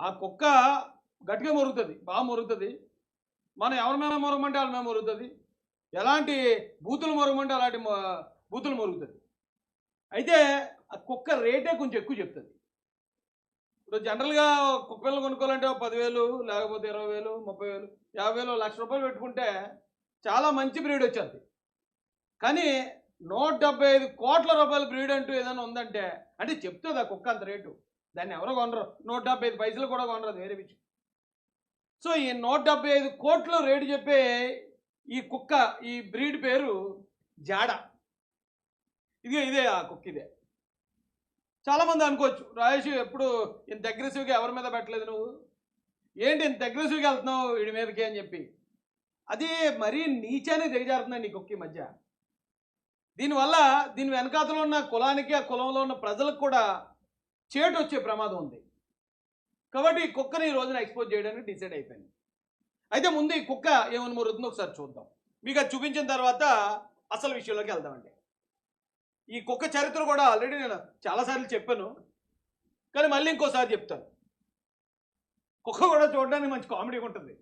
ఆ కుక్క గట్టిగా మొరుగుతుంది బాగా మొరుగుతుంది. మనం ఎవరి మొరగమంటే వాళ్ళ మీద మొరుగుతుంది. ఎలాంటి బూతులు మొరగమంటే అలాంటి బూతులు మొరుగుతుంది. అయితే ఆ కుక్క రేటే కొంచెం ఎక్కువ చెప్తుంది. ఇప్పుడు జనరల్గా కుక్క పిల్లలు కొనుక్కోవాలంటే పదివేలు లేకపోతే ఇరవై వేలు ముప్పై వేలు యాభై వేలు లక్ష రూపాయలు పెట్టుకుంటే చాలా మంచి బ్రీడ్ వచ్చేది. కానీ నూట డెబ్బై ఐదు కోట్ల రూపాయల బ్రీడ్ అంటూ ఏదైనా ఉందంటే అంటే చెప్తుంది ఆ కుక్క అంత రేటు. దాన్ని ఎవరో కొనరు. నూట డెబ్బై ఐదు పైసలు కూడా కొనరు అది వేరే విషయం. సో ఈ నూట డెబ్బై ఐదు కోట్లు రేటు చెప్పే ఈ కుక్క ఈ బ్రీడ్ పేరు జాడ. ఇదే ఇదే ఆ కుక్క ఇదే. చాలామంది అనుకోవచ్చు రాజేష్ ఎప్పుడు ఇంత అగ్రెసివ్గా ఎవరి మీద పెట్టలేదు నువ్వు? ఏంటి ఇంత అగ్రెసివ్గా వెళ్తున్నావు వీడి మీదకి అని చెప్పి. అది మరీ నీచానే దిగజారుతున్నాయి నీ కుక్క ఈ మధ్య. దీనివల్ల దీని వెనకాతలో ఉన్న కులానికి ఆ కులంలో ఉన్న ప్రజలకు కూడా చేటు వచ్చే ప్రమాదం ఉంది. కాబట్టి ఈ కుక్కని ఈ రోజున ఎక్స్పోజ్ చేయడానికి డిసైడ్ అయిపోయింది. అయితే ముందు ఈ కుక్క ఏమని మొరుగుతుందో ఒకసారి చూద్దాం. మీకు అది చూపించిన తర్వాత అసలు విషయంలోకి వెళ్దామండి. ఈ కుక్క చరిత్ర కూడా ఆల్రెడీ నేను చాలాసార్లు చెప్పాను. కానీ మళ్ళీ ఇంకోసారి చెప్తాను. కుక్క కూడా చూడడానికి మంచి కామెడీ ఉంటుంది.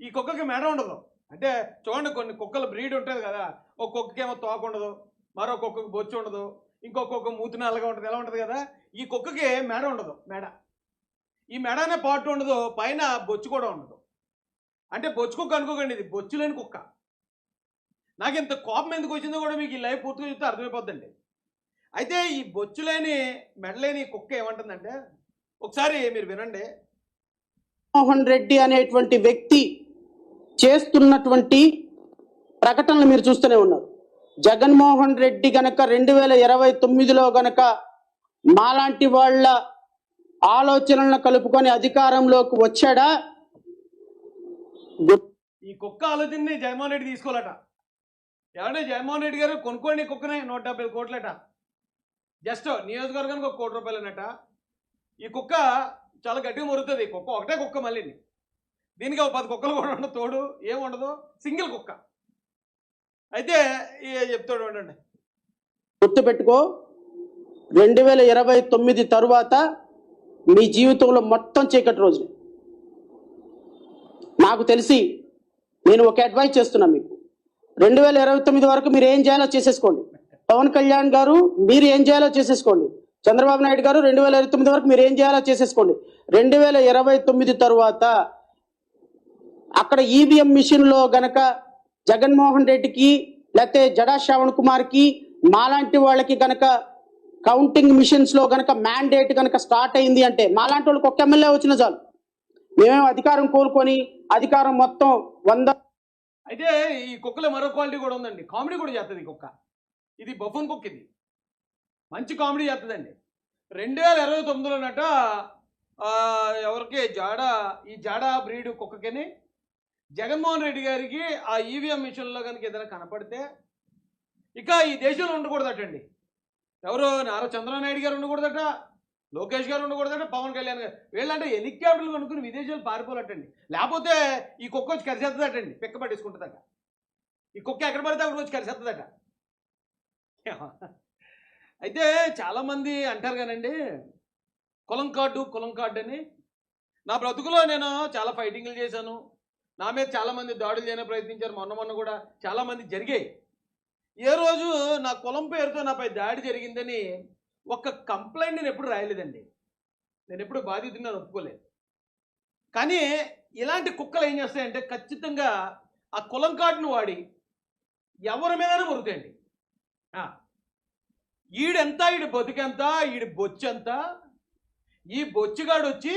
ఈ కుక్కకి మెడ ఉండదు. అంటే చూడండి కొన్ని కుక్కల బ్రీడ్ ఉంటుంది కదా ఒక కుక్కకేమో తోక ఉండదు. మరో కుక్కకు బొచ్చు ఉండదు ఇంకో కుక్క మూతి నల్లగా ఉంటుంది. ఎలా ఉంటుంది కదా? ఈ కుక్కకి మెడ ఉండదు మెడ. ఈ మెడ అనే పార్ట్ ఉండదు పైన బొచ్చు కూడా ఉండదు. అంటే బొచ్చు కుక్క అనుకోకండి ఇది బొచ్చు లేని కుక్క. నాకు ఇంత కోపం ఎందుకు వచ్చిందో కూడా మీకు ఈ లైఫ్ పూర్తిగా చూస్తే అర్థమైపోద్దండి. అయితే ఈ బొచ్చు లేని మెడలేని కుక్క ఏమంటుందంటే ఒకసారి మీరు వినండి. మోహన్ రెడ్డి అనేటువంటి వ్యక్తి చేస్తున్నటువంటి ప్రకటనలు మీరు చూస్తూనే ఉన్నారు. జగన్మోహన్ రెడ్డి గనక రెండు వేల ఇరవై తొమ్మిదిలో గనక మాలాంటి వాళ్ళ ఆలోచనలను కలుపుకొని అధికారంలోకి వచ్చాడా? ఈ కుక్క ఆలోచనని జగన్మోహన్ రెడ్డి తీసుకోవాలట. ఏమంటే జగన్మోహన్ రెడ్డి గారు కొనుక్కోండి కుక్కనే నూట డెబ్బై కోట్లట. జస్ట్ నియోజకవర్గానికి ఒక కోటి రూపాయలనట. ఈ కుక్క చాలా గట్టిగా మురుగుతుంది. కుక్క ఒకటే కుక్క మళ్ళీ దీనికి ఒక పది కుక్కలు కూడా ఉండదు తోడు ఏం ఉండదు. సింగిల్ కుక్క. అయితే చెప్తాడు ఉండండి గుర్తుపెట్టుకో రెండు వేల ఇరవై తొమ్మిది తరువాత మీ జీవితంలో మొత్తం చీకటి రోజు నాకు తెలిసి నేను ఒక అడ్వైస్ చేస్తున్నా మీకు. రెండు వేల ఇరవై తొమ్మిది వరకు మీరు ఏం చేయాలో చేసేసుకోండి. పవన్ కళ్యాణ్ గారు మీరు ఏం చేయాలో చేసేసుకోండి. చంద్రబాబు నాయుడు గారు రెండు వేల ఇరవై తొమ్మిది వరకు మీరు ఏం చేయాలో చేసేసుకోండి. రెండు వేల ఇరవై తొమ్మిది తరువాత అక్కడ ఈవీఎం మిషన్లో గనక జగన్మోహన్ రెడ్డికి లేకపోతే జడా శ్రవణ్ కుమార్కి మాలాంటి వాళ్ళకి గనక కౌంటింగ్ మిషన్స్లో గనక మ్యాండేట్ గనక స్టార్ట్ అయింది అంటే మాలాంటి వాళ్ళకి ఒక ఎమ్మెల్యే వచ్చిన చాలు. మేమేం అధికారం కోరుకొని అధికారం మొత్తం వంద అయితే ఈ కుక్కలో మరో క్వాలిటీ కూడా ఉందండి. కామెడీ కూడా చేస్తుంది ఈ కుక్క. ఇది బఫన్ కుక్క ఇది. మంచి కామెడీ చేస్తుందండి. రెండు వేల ఇరవై తొమ్మిదిలోనట ఆ, ఎవరికి? జాడ ఈ జాడ బ్రీడ్ కుక్కకిని జగన్మోహన్ రెడ్డి గారికి ఆ ఈవీఎం మిషన్లో కనుక ఏదైనా కనపడితే ఇక ఈ దేశంలో ఉండకూడదటండి. ఎవరు నారా చంద్రబాబు నాయుడు గారు ఉండకూడదట లోకేష్ గారు ఉండకూడదట పవన్ కళ్యాణ్ గారు. వీళ్ళంటే హెలికాప్టర్లు కొనుక్కుని విదేశాలు పారిపోలటండి లేకపోతే ఈ కుక్క వచ్చి కరిసేస్తుందటండి పిక్క పట్టేసుకుంటుందట. ఈ కుక్క ఎక్కడ పడితే అక్కడ వచ్చి కరిసేస్తుందట అయితే చాలామంది అంటారు కానండి కులం కార్డు కులం కార్డు అని నా బ్రతుకులో నేను చాలా ఫైటింగ్లు చేశాను. నా మీద చాలామంది దాడులు చేయని ప్రయత్నించారు. మొన్న మొన్న కూడా చాలామంది జరిగాయి. ఏ రోజు నా కులం పేరుతో నాపై దాడి జరిగిందని ఒక కంప్లైంట్ నేను ఎప్పుడు రాయలేదండి. నేను ఎప్పుడు బాధితుడిని ఒప్పుకోలేదు. కానీ ఇలాంటి కుక్కలు ఏం చేస్తాయంటే ఖచ్చితంగా ఆ కులం కార్డును వాడి ఎవరి మీదనే మురుగుతాయండి ఈడెంత ఈడు బతుకెంత ఈడు బొచ్చెంత ఈ బొచ్చుగాడు వచ్చి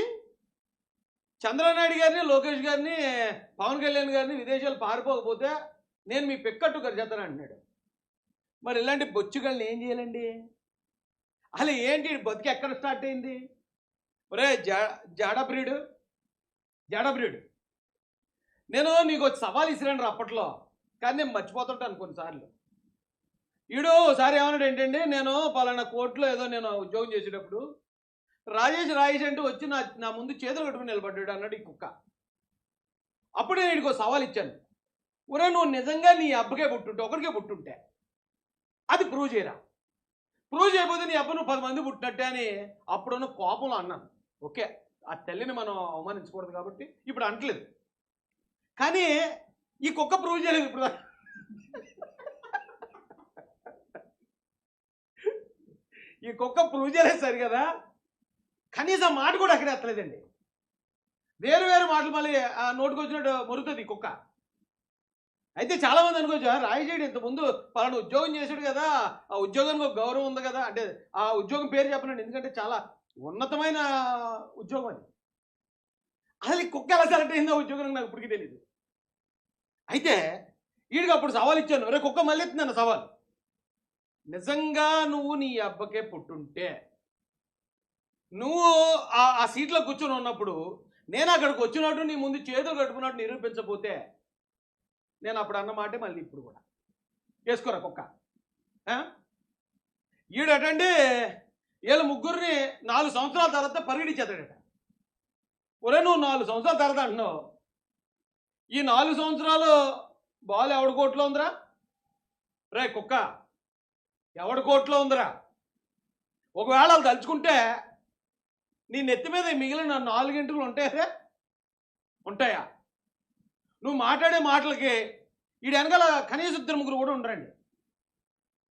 చంద్రనాయుడు గారిని లోకేష్ గారిని పవన్ కళ్యాణ్ గారిని విదేశాలు పారిపోకపోతే నేను మీ పిక్కట్టు గరిచేస్తాను అంటున్నాడు. మరి ఇలాంటి బొచ్చుగాళ్ళని ఏం చేయాలండి? అసలు ఏంటి బతికి ఎక్కడ స్టార్ట్ అయింది? ఒరే జా జాడ బ్రీడు నేను నీకు ఒక సవాల్ ఇసిరాను అప్పట్లో కానీ నేను మర్చిపోతుంటాను కొన్నిసార్లు. ఈడు ఒకసారి ఏమన్నాడు ఏంటండి నేను పలానా కోర్టులో ఏదో నేను ఉద్యోగం చేసేటప్పుడు రాజేష్ రాజేష్ అంటూ వచ్చి నా నా ముందు చేతులు కట్టుకుని నిలబడ్డాడు అన్నాడు ఈ కుక్క. అప్పుడు నేను వీడికి ఒక సవాల్ ఇచ్చాను. ఒరే నువ్వు నిజంగా నీ అబ్బకే పుట్టుంటే ఒకరికే పుట్టుంటే. అది ప్రూవ్ చేయరా? ప్రూవ్ చేయకపోతే నీ అబ్బ నువ్వు పది మంది పుట్టినట్టే అని అప్పుడున్న కోపంలో అన్నాను. ఓకే ఆ తల్లిని మనం అవమానించకూడదు కాబట్టి ఇప్పుడు అంటలేదు. కానీ ఈ కుక్క ప్రూవ్ చేయలేదు ఇప్పుడు. ఈ కుక్క ప్రూవ్ చేయలేదు సరి కదా కనీసం మాట కూడా అక్కడే ఎత్తలేదండి వేరు వేరు మాటలు మళ్ళీ ఆ నోటుకు వచ్చినట్టు మొరుగుతుంది కుక్క. అయితే చాలా మంది అనుకోవచ్చు రాయచేడు ఇంతకుముందు ముందు పలానా ఉద్యోగం చేశాడు కదా ఆ ఉద్యోగానికి ఒక గౌరవం ఉంది కదా. అంటే ఆ ఉద్యోగం పేరు చెప్పనండి ఎందుకంటే చాలా ఉన్నతమైన ఉద్యోగం అది. అసలు ఈ కుక్క ఎలా సెలెక్ట్ అయిందో ఉద్యోగం నాకు ఇప్పటికీ తెలియదు అయితే వీడికి అప్పుడు సవాల్ ఇచ్చాను. రే కుక్క మళ్ళీ ఎత్తున్నాను సవాల్. నిజంగా నువ్వు నీ అబ్బకే పుట్టుంటే నువ్వు ఆ సీట్లో కూర్చొని ఉన్నప్పుడు నేను అక్కడికి వచ్చినట్టు నీ ముందు చేతులు కట్టుకున్నట్టు నిరూపించకపోతే నేను అప్పుడు అన్న మాటే మళ్ళీ ఇప్పుడు కూడా. వేసుకోరా కుక్క? ఆ? ఈడటండి వీళ్ళ ముగ్గురిని నాలుగు సంవత్సరాల తర్వాత పరిగణించేతాడట ఒరే నువ్వు నాలుగు సంవత్సరాల తర్వాత అంటున్నావు. ఈ నాలుగు సంవత్సరాలు బాల్ ఎవడి కోట్లో ఉందిరా? రే కుక్క ఎవడి కోట్లో ఉందిరా? ఒకవేళ వాళ్ళు తలుచుకుంటే నీ నెత్తి మీద మిగిలిన నాలుగింటిలు ఉంటాయా ఉంటాయా? నువ్వు మాట్లాడే మాటలకి ఈడు వెనకాల కనీస ఇద్దరు ముగ్గురు కూడా ఉండరండి.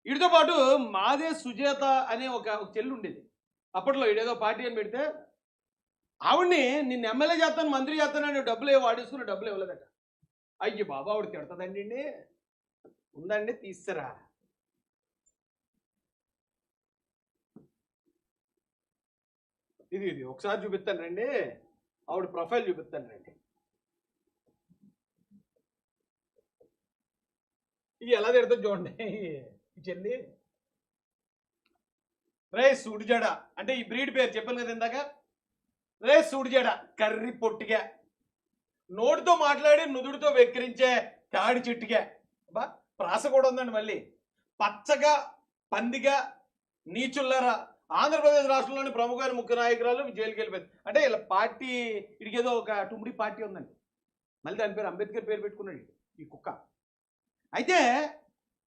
వీడితో పాటు మాదే సుజాత అనే ఒక ఒక చెల్లి ఉండేది. అప్పట్లో వీడేదో పార్టీ అని పెడితే ఆవిడ్ని నిన్ను ఎమ్మెల్యే చేస్తాను మంత్రి చేస్తానని డబ్బులు ఏవో వాడేసుకుని డబ్బులు ఇవ్వలేదట. అయ్యి బాబా ఆవిడ తిడతదండి ఉందండి తీస్తారా ఇది ఇది. ఒకసారి చూపిస్తాను రండి. ఆవిడ ప్రొఫైల్ చూపిస్తాను రండి. ఇది ఎలా తిడుతుంది చూడండి. చెల్లి. రే సూడిజడ. అంటే ఈ బ్రీడ్ పేరు చెప్పాను కదా ఇందాక. రే సూడిజడ. కర్రీ పొట్టిగా. నోటితో మాట్లాడి నుదుడితో వెక్కిరించే తాడి చెట్టుగా. బా ప్రాస కూడా ఉందండి మళ్ళీ. పచ్చగా పందిగా నీచుల్లరా. ఆంధ్రప్రదేశ్ రాష్ట్రంలోని ప్రముఖమైన ముఖ్య నాయకురాలు జైలుకి వెళ్ళిపోయింది. అంటే ఇలా పార్టీ ఇడికేదో ఒక టుమ్మిడి పార్టీ ఉందండి. మళ్ళీ దాని పేరు అంబేద్కర్ పేరు పెట్టుకున్నాడు ఈ కుక్క. అయితే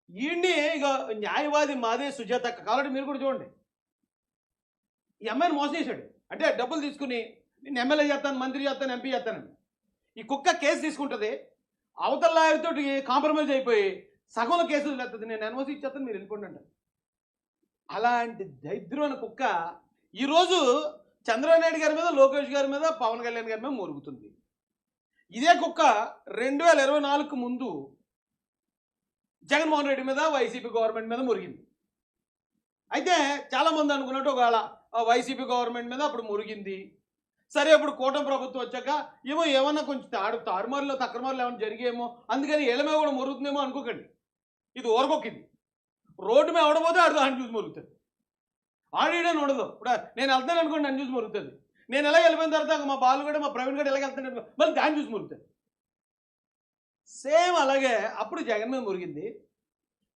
ఈయన్ని ఇక న్యాయవాది మాదే సుజాత కాబట్టి మీరు కూడా చూడండి. ఈ అమ్మాయిని మోసం చేశాడు. అంటే డబ్బులు తీసుకుని నేను ఎమ్మెల్యే చేస్తాను మంత్రి చేస్తాను ఎంపీ చేస్తానని. ఈ కుక్క కేసు తీసుకుంటుంది. అవతల లాయర్తో కాంప్రమైజ్ అయిపోయి సగంలో కేసులు చేస్తుంది నేను ఎన్ఓసి ఇచ్చేస్తాను మీరు వెళ్ళిపోండి అంటారు. అలాంటి దరిద్రమైన కుక్క ఈరోజు చంద్రబాబు నాయుడు గారి మీద లోకేష్ గారి మీద పవన్ కళ్యాణ్ గారి మీద మురుగుతుంది. ఇదే కుక్క రెండు వేల ఇరవై నాలుగుకు ముందు జగన్మోహన్ రెడ్డి మీద వైసీపీ గవర్నమెంట్ మీద మురిగింది. అయితే చాలామంది అనుకున్నట్టు ఒకవేళ వైసీపీ గవర్నమెంట్ మీద అప్పుడు మురిగింది. సరే అప్పుడు కూటమి ప్రభుత్వం వచ్చాక ఏమో ఏమన్నా కొంచెం తాడు తారుమారులో తక్రమారులు ఏమైనా జరిగేమో అందుకని ఎలమే కూడా మురుగుతుందేమో అనుకోకండి. ఇది ఓరకొక్కింది రోడ్డు మీద ఎవడపోతే ఆడు దాన్ని చూసి మురుగుతుంది ఆడేడని ఉండదు. ఇప్పుడు నేను వెళ్తాను అనుకోండి నన్ను చూసి మురుగుతుంది. నేను ఎలా వెళ్ళిపోయిన తర్వాత మా బాలు కూడా మా ప్రవీణ్ కూడా ఎలా వెళ్తాను మళ్ళీ దాన్ని చూసి మురుగుతుంది సేమ్ అలాగే అప్పుడు జగన్ మీద మురిగింది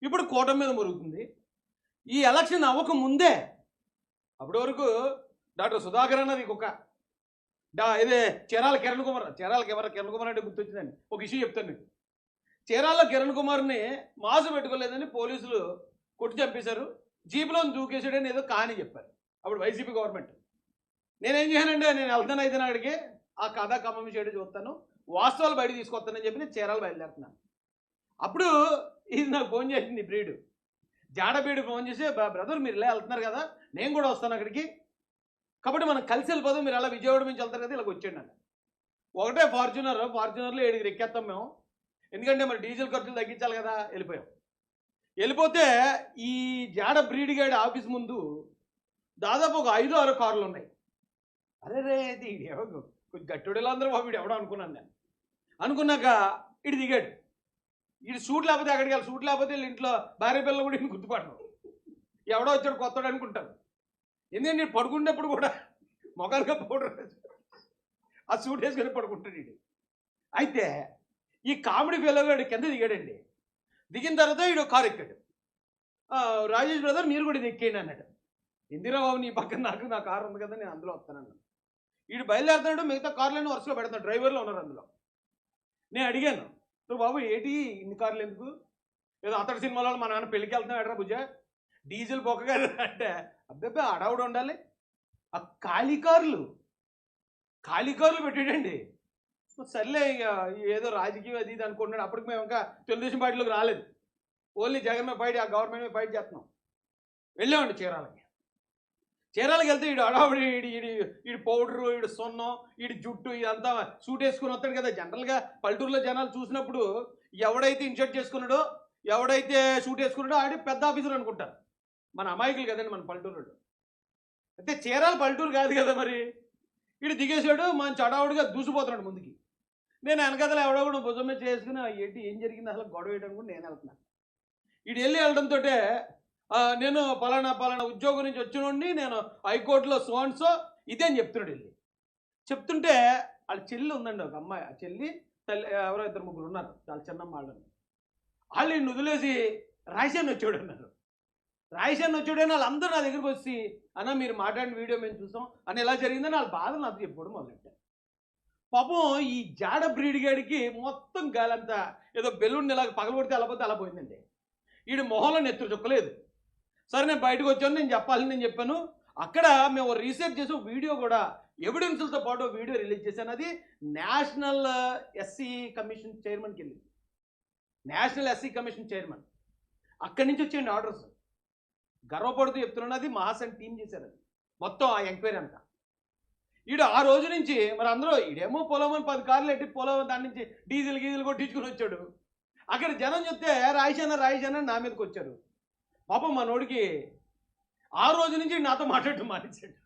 ఇప్పుడు కూటమి మీద మురుగుతుంది. ఈ ఎలక్షన్ అవ్వక ముందే అప్పటి వరకు డాక్టర్ సుధాకర్ అన్నది కుక్క డా ఇదే చీరాల కిరణ్ కుమార్ చీరాల కిరణ్ కిరణ్ కుమార్ అంటే గుర్తొచ్చిందండి. ఒక ఇష్యూ చెప్తాను మీకు. చీరాల కిరణ్ కుమార్ని మాసు పెట్టుకోలేదని పోలీసులు కొట్టి చంపేశారు. జీపులో దూకేసాడని ఏదో కాని చెప్పారు. అప్పుడు వైసీపీ గవర్నమెంట్. నేనేం చేయనండి నేను వెళ్తాను అయితే అక్కడికి ఆ కథ కమ్మం చేయడం చూస్తాను. వాస్తవాలు బయట తీసుకొస్తానని చెప్పి నేను చీరాలు బయలుదేరుతున్నాను. అప్పుడు ఇది నాకు ఫోన్ చేసింది ఈ జాడబీడు ఫోన్ చేసి బ్రదర్ మీరు ఇలా వెళ్తున్నారు కదా నేను కూడా వస్తాను అక్కడికి కాబట్టి మనం కలిసి వెళ్ళిపోదాం మీరు అలా విజయవాడ నుంచి వెళ్తారు కదా ఇలా వచ్చేయండి ఒకటే ఫార్చునర్ ఫార్చునర్లో ఏడుగురు ఎక్కేస్తాం మేము. ఎందుకంటే మరి డీజిల్ ఖర్చులు తగ్గించాలి కదా వెళ్ళిపోయాం. వెళ్ళిపోతే ఈ జాడ బ్రీడ్ గైడ్ ఆఫీస్ ముందు దాదాపు ఒక ఐదు ఆరు కార్లు ఉన్నాయి. అరే రే ఇది ఎవో కొంచెం గట్టుడేలా అందరూ బాబు వీడు ఎవడో అనుకున్నాను నేను. అనుకున్నాక ఇటు దిగాడు. ఇటు సూట్ లేకపోతే అక్కడికి వెళ్ళి సూట్ లేకపోతే వీళ్ళు ఇంట్లో భార్య పిల్లలు కూడా ఈయన గుర్తుపడరు ఎవడో వచ్చాడు కొత్తడు అనుకుంటాను ఎందుకంటే నేను పడుకునేటప్పుడు కూడా మొగాలుగా పౌడర్ ఆ సూట్ వేసుకొని పడుకుంటాడు వీడు అయితే ఈ కామెడీ ఫెలోగాడు కింద దిగాడండి. దిగిన తర్వాత వీడు కారు ఎక్కాడు. రాజేష్ బ్రదర్ మీరు కూడా ఇది ఎక్కేయండి అన్నాడు. ఇందిరాబాబు నీ పక్కన నాకు నా కారు ఉంది కదా నేను అందులో వస్తానన్నాను వీడు బయలుదేరుతున్నాడు మిగతా కార్లన్నీ వరుసలో పెడతాడు డ్రైవర్లు ఉన్నారు అందులో. నేను అడిగాను నువ్వు బాబు ఏంటి ఇన్ని కార్లు ఎందుకు? ఏదో అతడి సినిమాలో మా నాన్న పెళ్ళికి వెళ్తున్నాం ఎడరా భుజ డీజిల్ బొక్కగా అంటే అబ్బాయి అడవుడు ఉండాలి. ఆ ఖాళీ కార్లు ఖాళీ కార్లు పెట్టాడండి సర్లే ఇక ఏదో రాజకీయం అది ఇది అనుకుంటున్నాడు. అప్పటికి మేము ఇంకా తెలుగుదేశం పార్టీలోకి రాలేదు. ఓన్లీ జగన్ మీద ఫైట్ ఆ గవర్నమెంట్ మీద ఫైట్ చేస్తున్నాం. వెళ్ళామండి చీరాలకి. చీరాలకి వెళ్తే ఈడు అడావుడి ఈడి ఈడి ఈడి పౌడరు ఈడు సొన్నం ఈడి జుట్టు ఇదంతా సూట్ వేసుకుని వస్తాడు కదా. జనరల్గా పల్లెటూరులో జనాలు చూసినప్పుడు ఎవడైతే ఇన్షర్ట్ చేసుకున్నాడో ఎవడైతే షూట్ వేసుకున్నాడో ఆడి పెద్ద ఆఫీసర్ అనుకుంటారు. మన అమాయకులు కదండి మన పల్లెటూరు అయితే చీరాల పల్లెటూరు కాదు కదా మరి. ఈడు దిగేసాడు మంచి అడావుడిగా దూసిపోతున్నాడు ముందుకి. నేను వెనకదలు ఎవడో కూడా భుజం మీద చేసుకుని "ఆ, ఏంటి ఏం జరిగింది? అసలు గొడవ వేయడం కూడా నేను వెళ్తున్నాను ఇటు వెళ్ళి వెళ్ళడంతో నేను పలానా పలానా ఉద్యోగం నుంచి వచ్చినోడిని నేను హైకోర్టులో సోన్సో ఇదే అని చెప్తున్నాడు వెళ్ళి చెప్తుంటే వాళ్ళ చెల్లి ఉందండి ఒక అమ్మాయి. ఆ చెల్లి తల్లి ఎవరో ఇద్దరు ముగ్గురు ఉన్నారు చాలా చిన్నమ్మ వాళ్ళని వాళ్ళు. ఈయన్ని వదిలేసి రాయసేన్ వచ్చాడు అన్నారు రాయశాన్ని వచ్చాడు అని వాళ్ళందరూ నా దగ్గరికి వచ్చి అన్న మీరు మాట్లాడిన వీడియో మేము చూసాం. అని ఎలా జరిగిందని వాళ్ళ బాధ నాకు చెప్పుకోవడం మొదలెట్టారు. పాపం ఈ జాడ బ్రీడిగాడికి మొత్తం గాలంతా ఏదో బెలూన్ ఇలా పగలగొడితే అలా పోతే అలా పోయిందండి. వీడి మొహంలో నెత్తురు చుక్కలేదు. సరే నేను బయటకు వచ్చాను నేను చెప్పాలని నేను చెప్పాను. అక్కడ మేము రీసెర్చ్ చేసి వీడియో కూడా ఎవిడెన్స్లతో పాటు వీడియో రిలీజ్ చేశాను. అది నేషనల్ ఎస్సీ కమిషన్ చైర్మన్కి వెళ్ళింది. National SC commission chairman. అక్కడి నుంచి వచ్చేయండి ఆర్డర్స్. గర్వపడుతూ చెప్తున్నాను అది మహాసన్ టీం చేశారు అది. మొత్తం ఆ ఎంక్వైరీ అంతా. ఈడు ఆ రోజు నుంచి మరి అందరూ ఈడేమో పొలం అని పది కార్లు ఎట్టి పొలం దాని నుంచి డీజిల్ గీజిల్ కొట్టించుకుని వచ్చాడు. అక్కడ జనం చెప్తే రాయిశాన రాయిశాన నా మీదకి వచ్చారు. పాపం మా నోడికి ఆ రోజు నుంచి నాతో మాట్లాడటం మానేశాడు.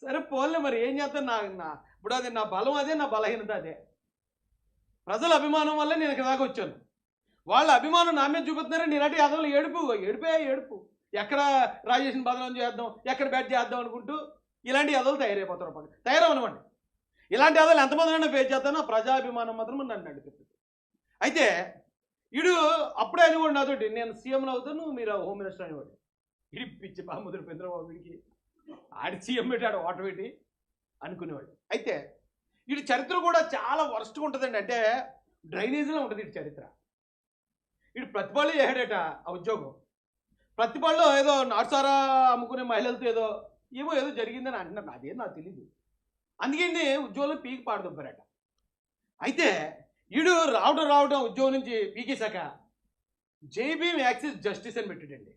సరే పోలే మరి ఏం చేస్తాను? నా నా ఇప్పుడు అది నా బలం అదే నా బలహీనత అదే. ప్రజల అభిమానం వల్ల నేను ఇక్కడ దాకా వచ్చాను. వాళ్ళ అభిమానం నా మీద చూపుతున్నారని నేనంటే యాదవులు ఏడుపు ఏడిపే ఏడుపు. ఎక్కడ రాజేషన్ బదనం చేద్దాం ఎక్కడ బ్యాట్ చేద్దాం అనుకుంటూ ఇలాంటి అదలు తయారైపోతారు పక్కన తయారవనివ్వండి. ఇలాంటి అదలు ఎంతమందినైనా ఫేస్ చేస్తానో ప్రజాభిమానం మాత్రం నన్ను నడిపిస్తుంది అయితే ఇడు అప్పుడే అనేవాడు నాతోటి నేను సీఎంలో అవుతాను మీరు హోమ్ మినిస్టర్ అనేవాడు ఇడి పిచ్చి బాముదురు చంద్రబాబు వీడికి. ఆడి సీఎం పెట్టాడు ఓట పెట్టి అనుకునేవాడు. అయితే వీడి చరిత్ర కూడా చాలా వరస్ట్గా ఉంటుందండి. అంటే డ్రైనేజీలో ఉంటుంది వీడి చరిత్ర. వీడు ప్రతిపాళ్ళు చేశాడట ఆ ఉద్యోగం. ప్రతిపాళ్ళు ఏదో నాటుసారా అమ్ముకునే మహిళలతో ఏదో ఏమో ఏదో జరిగిందని అంటున్నారు. అదేం నాకు తెలియదు అందుకని ఉద్యోగంలో పీకి పాడుతుంపారట అయితే ఈడు రావడం రావడం ఉద్యోగం నుంచి పీకేశాక జైబీమ్ యాక్సిస్ జస్టిస్ అని పెట్టాడండి.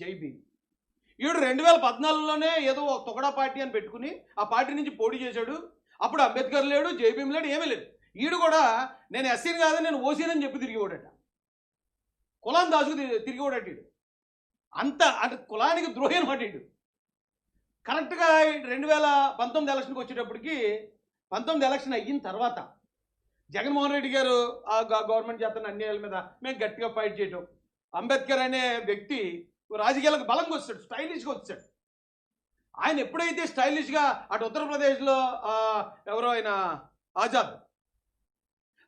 జైబీమ్ ఈడు రెండు వేల పద్నాలుగులోనే ఏదో ఒక తొగడా పార్టీ అని పెట్టుకుని ఆ పార్టీ నుంచి పోటీ చేశాడు. అప్పుడు అంబేద్కర్ లేడు జైబీమ్ లేడు ఏమీ లేదు. ఈడు కూడా నేను ఎస్సీని కాదు నేను ఓసీని చెప్పి తిరిగిపోడట. కులాన్ని దాచుకు తిరిగి తిరిగిపోడట ఈడు. అంత అంటే కులానికి ద్రోహి అనమాట కరెక్ట్గా రెండు వేల పంతొమ్మిది ఎలక్షన్కి వచ్చేటప్పటికి పంతొమ్మిది ఎలక్షన్ అయిన తర్వాత జగన్మోహన్ రెడ్డి గారు ఆ గవర్నమెంట్ చేస్తున్న అన్యాయాల మీద మేము గట్టిగా ఫైట్ చేయటం. అంబేద్కర్ అనే వ్యక్తి రాజకీయాలకు బలంగా వచ్చాడు స్టైలిష్గా వచ్చాడు. ఆయన ఎప్పుడైతే స్టైలిష్గా అటు ఉత్తరప్రదేశ్లో ఎవరో ఆయన ఆజాద్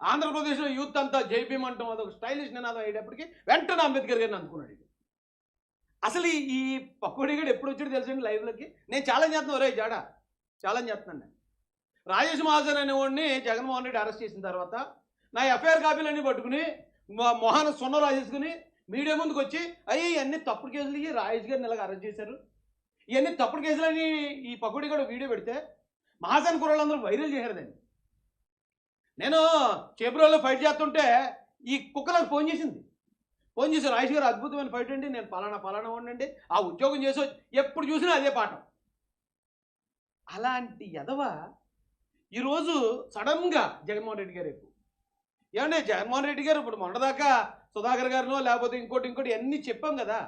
ఆంధ్రప్రదేశ్లో యూత్ అంతా జై అంటాం అదొక స్టైలిష్ నినాదం అయ్యేటప్పటికి వెంటనే అంబేద్కర్ గారిని అనుకున్నాడు అసలు ఈ- పకోడీ గడు ఎప్పుడు వచ్చాడు తెలుసండి లైవ్లోకి నేను ఛాలెంజ్ చేస్తున్నాను ఒరే జాడ ఛాలెంజ్ చేస్తున్నాను నేను. రాజేష్ మహాజన్ అనేవాడిని జగన్మోహన్ రెడ్డి అరెస్ట్ చేసిన తర్వాత నా ఎఫ్ఐఆర్ కాపీలన్నీ పట్టుకుని మొ- మొహాన సున్న రాసేసుకుని మీడియా ముందుకు వచ్చి అయ్యి ఇవన్నీ తప్పుడు కేసులు ఇవి రాజేష్ గారిని ఇలాగ అరెస్ట్ చేశారు. ఇవన్నీ తప్పుడు కేసులని ఈ పకోడీ కూడా వీడియో పెడితే మహాజన్ కుర్రాళ్ళందరూ వైరల్ చేశారు దాన్ని. నేను చేబ్రోలో ఫైట్ చేస్తుంటే ఈ కుక్కలకు ఫోన్ చేసింది. ఫోన్ చేసి ఆయుష్ గారు అద్భుతమైన ఫైట్ అండి నేను పలానా పలానా ఉండండి ఆ ఉద్యోగం చేసి ఎప్పుడు చూసినా అదే పాఠం అలాంటి ఎదవ ఈరోజు సడన్గా జగన్మోహన్ రెడ్డి గారు ఎక్కువ ఏమంటే జగన్మోహన్ రెడ్డి గారు ఇప్పుడు మొన్నదాకా సుధాకర్ గారినో లేకపోతే ఇంకోటి ఇంకోటి అన్నీ చెప్పాం కదా.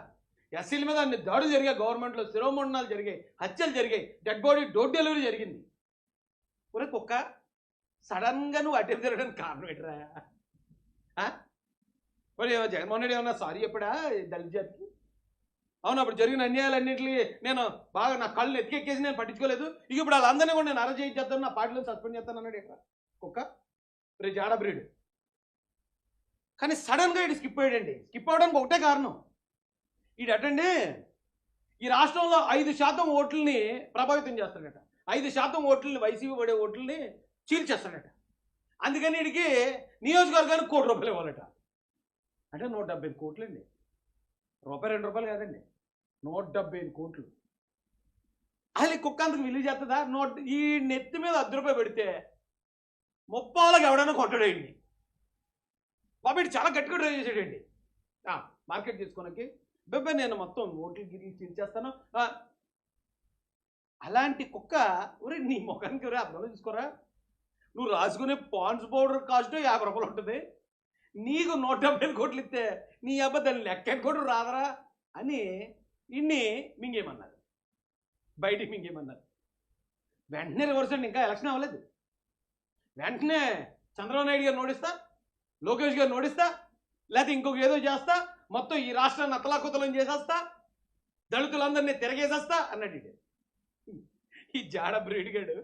ఎస్సీల మీద అన్ని దాడులు జరిగాయి గవర్నమెంట్లో శిరోమండనాలు జరిగాయి హత్యలు జరిగాయి డెడ్ బాడీ డోర్ డెలివరీ జరిగింది. ఒరే కుక్క సడన్గా నువ్వు అటెంప్ తిరగడానికి కారణం ఏంట్రా? మరి జగన్మోహన్ రెడ్డి ఏమన్నా సారీ చెప్పడా దళిత జాతికి? అవును అప్పుడు జరిగిన అన్యాయాలన్నింటినీ నేను బాగా నా కళ్ళు ఎత్తికెక్కేసి నేను పట్టించుకోలేదు. ఇక ఇప్పుడు వాళ్ళందరినీ కూడా నేను అరెస్ట్ చేయించేస్తాను నా పార్టీలో సస్పెండ్ చేస్తాను అన్నాడు ఇక్కడ కుక్క? రే జాడ బ్రీడ్. కానీ సడన్గా ఇటు స్కిప్ అయ్యాడండి. స్కిప్ అవడానికి ఒకటే కారణం. ఈడు అటండి ఈ రాష్ట్రంలో ఐదు శాతం ఓట్లని ప్రభావితం చేస్తాడట. ఐదు శాతం ఓట్లని వైసీపీ పడే ఓట్లని చీల్చేస్తాడట. అందుకని వీడికి నియోజకవర్గానికి కోటి రూపాయలు ఇవ్వాలట. అంటే నూట డెబ్బై ఐదు కోట్లు అండి రూపాయి రెండు రూపాయలు కాదండి. నూట డెబ్బై ఐదు కోట్లు. అసలు ఈ కుక్క అంతకు విలువ చేస్తుందా? నోట్ ఈ నెత్తి మీద అర్ధ రూపాయి పెడితే ముప్పాలకు ఎవడైనా కొట్టడండి బాబీ చాలా గట్టిగా డ్రైవ్ చేసాడండి. మార్కెట్ తీసుకోనకి బెబ్బే నేను మొత్తం ఓట్లు గిరి తీర్చేస్తాను. అలాంటి కుక్క ఒరే నీ ముఖానికి ఒరే అర్థంలో చూసుకోరా? నువ్వు రాసుకునే పాండ్స్ పౌడర్ కాస్ట్ యాభై రూపాయలు ఉంటుంది. నీకు నూట డెబ్బై కోట్లు ఇస్తే నీ అబద్ధాన్ని లెక్క కూడా రాదరా అని ఇన్ని మింగేమన్నారు బయటికి మింగేమన్నారు వెంటనే రివర్స్ అండి ఇంకా ఎలక్షన్ అవ్వలేదు. వెంటనే చంద్రబాబు నాయుడు గారు నోడిస్తా లోకేష్ గారు నోడిస్తా లేకపోతే ఇంకొక ఏదో చేస్తా మొత్తం ఈ రాష్ట్రాన్ని అతలాకుతలం చేసేస్తా దళితులందరినీ తిరగేసేస్తా అన్నట్టు ఈ జాడ బ్రీడ్గాడు